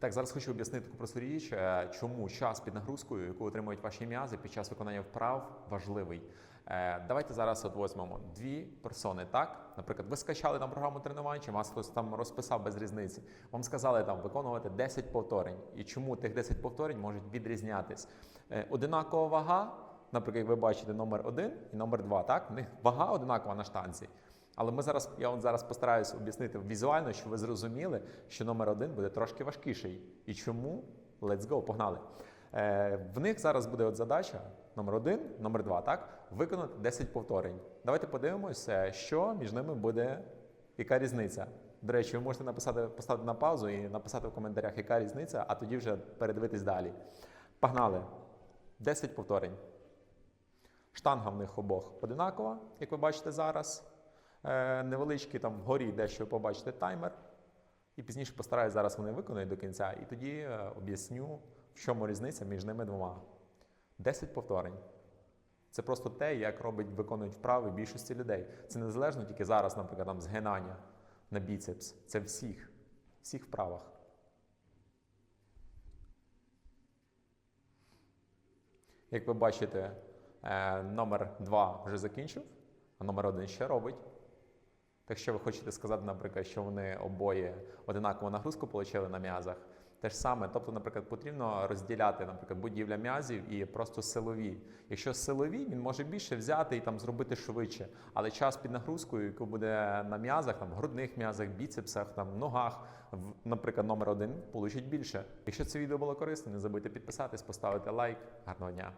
так, зараз хочу об'яснити таку просту річ, е, чому час під нагрузкою, яку отримують ваші м'язи під час виконання вправ, важливий. Е, Давайте зараз от візьмемо дві персони. Так, наприклад, ви скачали там програму тренувань, чи вас хтось там розписав без різниці. Вам сказали там виконувати 10 повторень. І чому тих 10 повторень можуть відрізнятись? Е, Одинакова вага, наприклад, як ви бачите, номер 1 і номер 2, так? В них вага одинакова на штанці. Але ми зараз, я от зараз постараюся об'яснити візуально, щоб ви зрозуміли, що номер один буде трошки важкіший. І чому? Let's go, погнали. Е, в них зараз буде от задача номер один, номер два, так? Виконати 10 повторень. Давайте подивимося, що між ними буде, яка різниця. До речі, ви можете написати, поставити на паузу і написати в коментарях, яка різниця, а тоді вже передивитись далі. Погнали. 10 повторень. Штанга в них обох одинакова, як ви бачите зараз. Е, невеличкий там вгорі дещо побачите таймер. І пізніше постараюсь зараз вони виконають до кінця, і тоді е, об'ясню, в чому різниця між ними двома. 10 повторень. Це просто те, як робить, виконують вправи більшості людей. Це не залежно тільки зараз, наприклад, там, згинання на біцепс. Це всіх, всіх вправах. Як ви бачите, е, номер 2 вже закінчив, а номер 1 ще робить. Так що ви хочете сказати, наприклад, що вони обоє одинакову нагрузку отримали на м'язах, те ж саме, тобто, наприклад, потрібно розділяти, наприклад, будівля м'язів і просто силові. Якщо силові, він може більше взяти і там зробити швидше, але час під нагрузкою, який буде на м'язах, там грудних м'язах, біцепсах, там ногах, наприклад, номер один, получить більше. Якщо це відео було корисним, не забудьте підписатись, поставити лайк. Гарного дня!